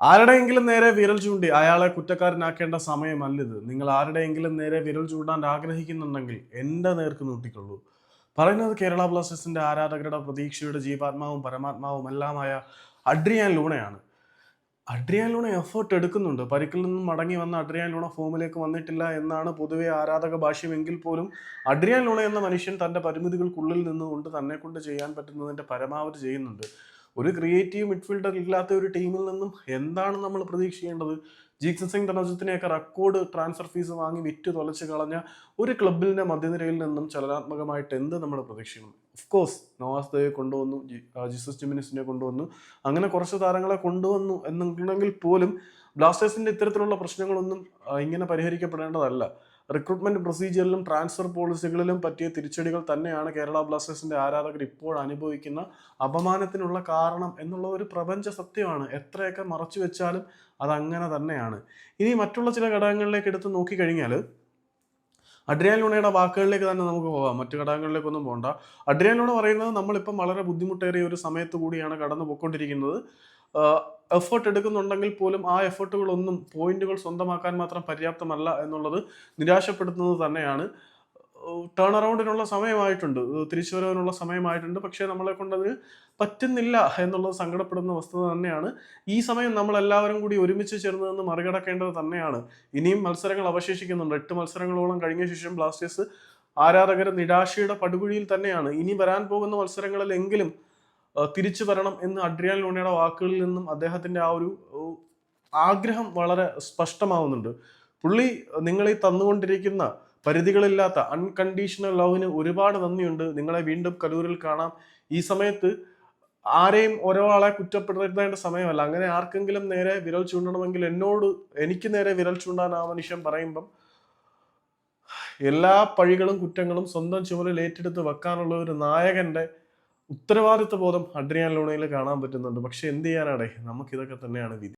ആരുടെയെങ്കിലും നേരെ വിരൽ ചൂണ്ടി അയാളെ കുറ്റക്കാരനാക്കേണ്ട സമയമല്ലിത്. നിങ്ങൾ ആരുടെയെങ്കിലും നേരെ വിരൽ ചൂണ്ടാൻ ആഗ്രഹിക്കുന്നുണ്ടെങ്കിൽ എന്റെ നേർക്ക് നീട്ടിക്കൊള്ളൂ. പറയുന്നത് കേരള ബ്ലാസ്റ്റേഴ്സിന്റെ ആരാധകരുടെ പ്രതീക്ഷയുടെ ജീവാത്മാവും പരമാത്മാവും എല്ലാമായ അഡ്രിയാൻ ലൂണയാണ്. അഡ്രിയാൻ ലൂണ എഫേർട്ട് എടുക്കുന്നുണ്ട്. പരിക്കിൽ നിന്നും മടങ്ങി വന്ന അഡ്രിയാൻ ലൂണ ഫോമിലേക്ക് വന്നിട്ടില്ല എന്നാണ് പൊതുവെ ആരാധക ഭാഷ്യമെങ്കിൽ പോലും അഡ്രിയാൻ ലൂണ എന്ന മനുഷ്യൻ തന്റെ പരിമിതികൾക്കുള്ളിൽ നിന്നുകൊണ്ട് തന്നെ കൊണ്ട് ചെയ്യാൻ പറ്റുന്നതിന്റെ പരമാവധി ചെയ്യുന്നുണ്ട്. ഒരു ക്രിയേറ്റീവ് മിഡ്ഫീൽഡർ ഇല്ലാത്ത ഒരു ടീമിൽ നിന്നും എന്താണ് നമ്മൾ പ്രതീക്ഷിക്കേണ്ടത്? ജീക്സൺ സിംഗ് ധനജിത്തിനെയൊക്കെ റെക്കോർഡ് ട്രാൻസ്ഫർ ഫീസ് വാങ്ങി വിറ്റ് തുലച്ച് കളഞ്ഞ ഒരു ക്ലബിന്റെ മധ്യനിരയിൽ നിന്നും ചലനാത്മകമായിട്ട് എന്ത് നമ്മൾ പ്രതീക്ഷിക്കണം? ഓഫ് കോഴ്സ് നവാസ് ദയെ കൊണ്ടുവന്നു ജിസസ് ജിമിനിസിനെ കൊണ്ടുവന്നു. അങ്ങനെ കുറച്ച് താരങ്ങളെ കൊണ്ടുവന്നു എന്നുണ്ടെങ്കിൽ പോലും ബ്ലാസ്റ്റേഴ്സിന്റെ ഇത്തരത്തിലുള്ള പ്രശ്നങ്ങളൊന്നും ഇങ്ങനെ പരിഹരിക്കപ്പെടേണ്ടതല്ല. റിക്രൂട്ട്മെന്റ് പ്രൊസീജിയറിലും ട്രാൻസ്ഫർ പോളിസികളിലും പറ്റിയ തിരിച്ചടികൾ തന്നെയാണ് കേരള ബ്ലാസ്റ്റേഴ്സിന്റെ ആരാധകർ ഇപ്പോൾ അനുഭവിക്കുന്ന അപമാനത്തിനുള്ള കാരണം എന്നുള്ള ഒരു പ്രപഞ്ച സത്യമാണ്. എത്രയൊക്കെ മറച്ചു വെച്ചാലും അതങ്ങനെ തന്നെയാണ്. ഇനി മറ്റുള്ള ചില ഘടകങ്ങളിലേക്ക് എടുത്ത് നോക്കിക്കഴിഞ്ഞാൽ അഡ്രിയാൻ ലൂണയുടെ വാക്കുകളിലേക്ക് തന്നെ നമുക്ക് പോകാം. മറ്റു ഘടകങ്ങളിലേക്കൊന്നും പോകണ്ട അഡ്രിയാൻ ലൂണ പറയുന്നത് നമ്മളിപ്പം വളരെ ബുദ്ധിമുട്ടേറിയ ഒരു സമയത്ത് കൂടിയാണ് കടന്നു പോയിക്കൊണ്ടിരിക്കുന്നത്. എഫേർട്ട് എടുക്കുന്നുണ്ടെങ്കിൽ പോലും ആ എഫേർട്ടുകളൊന്നും പോയിന്റുകൾ സ്വന്തമാക്കാൻ മാത്രം പര്യാപ്തമല്ല എന്നുള്ളത് നിരാശപ്പെടുത്തുന്നത് തന്നെയാണ്. ടേൺ അറൗണ്ടിനുള്ള സമയമായിട്ടുണ്ട്. തിരിച്ചു വരാനുള്ള സമയമായിട്ടുണ്ട്. പക്ഷേ നമ്മളെ കൊണ്ടത് പറ്റുന്നില്ല എന്നുള്ളത് സങ്കടപ്പെടുന്ന വസ്തുത തന്നെയാണ്. ഈ സമയം നമ്മൾ എല്ലാവരും കൂടി ഒരുമിച്ച് ചേർന്ന് നിന്ന് മറികടക്കേണ്ടത് തന്നെയാണ്. ഇനിയും മത്സരങ്ങൾ അവശേഷിക്കുന്നുണ്ട്. എട്ട് മത്സരങ്ങളോളം കഴിഞ്ഞ ശേഷം ബ്ലാസ്റ്റേഴ്സ് ആരാധകർ നിരാശയുടെ പടുകുഴിയിൽ തന്നെയാണ്. ഇനി വരാൻ പോകുന്ന മത്സരങ്ങളിലെങ്കിലും തിരിച്ചു വരണം എന്ന് അഡ്രിയാൻ ലോണയുടെ വാക്കുകളിൽ നിന്നും അദ്ദേഹത്തിന്റെ ആ ഒരു ആഗ്രഹം വളരെ സ്പഷ്ടമാവുന്നുണ്ട്. പുള്ളി നിങ്ങൾ ഈ തന്നുകൊണ്ടിരിക്കുന്ന പരിധികളില്ലാത്ത അൺകണ്ടീഷണൽ ലവിന് ഒരുപാട് നന്ദിയുണ്ട്. നിങ്ങളെ വീണ്ടും കലൂരിൽ കാണാം. ഈ സമയത്ത് ആരെയും ഒരാളെ കുറ്റപ്പെടുത്തേണ്ട സമയമല്ല. അങ്ങനെ ആർക്കെങ്കിലും നേരെ വിരൽ ചൂണ്ടണമെങ്കിൽ എന്നോട് എനിക്ക് നേരെ വിരൽ ചൂണ്ടാൻ ആ മനുഷ്യൻ പറയുമ്പം എല്ലാ പഴികളും കുറ്റങ്ങളും സ്വന്തം ചുമലിൽ ഏറ്റെടുത്ത് വെക്കാനുള്ള ഒരു നായകന്റെ ഉത്തരവാദിത്വ ബോധം അഡ്രിയാൻ ലൂണയിൽ കാണാൻ പറ്റുന്നുണ്ട്. പക്ഷെ എന്ത് ചെയ്യാനാടേ? നമുക്കിതൊക്കെ തന്നെയാണ് വിധി.